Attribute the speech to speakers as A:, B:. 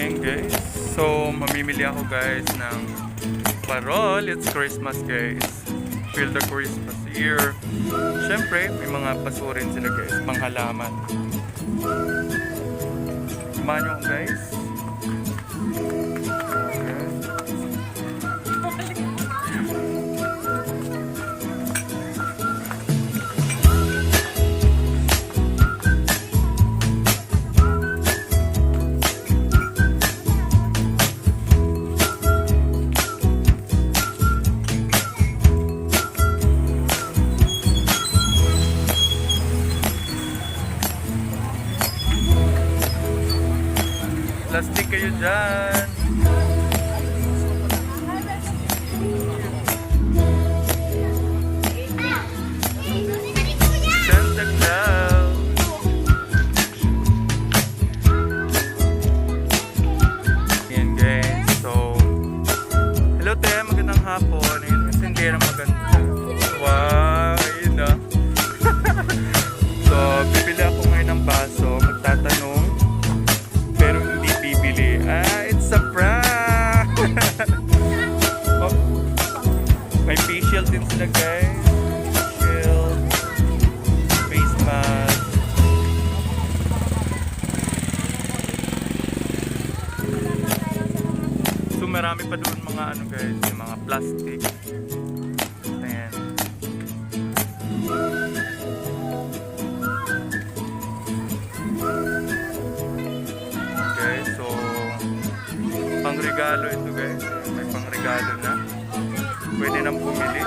A: Ayan guys, so mamimili ako guys ng parol. It's Christmas guys. Feel the Christmas here. Siyempre, may mga pasurin sila guys, panghalaman. Ako guys. Plastic kayo dyan. So, hello te, magandang hapon. Ayun, yung tindera maganda. Wow, ayun na. May facial din sila guys. Facial. Face mask. So marami pa doon mga ano guys, yung mga plastic. Ayan. guys. So, pang regalo ito guys. May pang regalo na. Pwede nang pumili.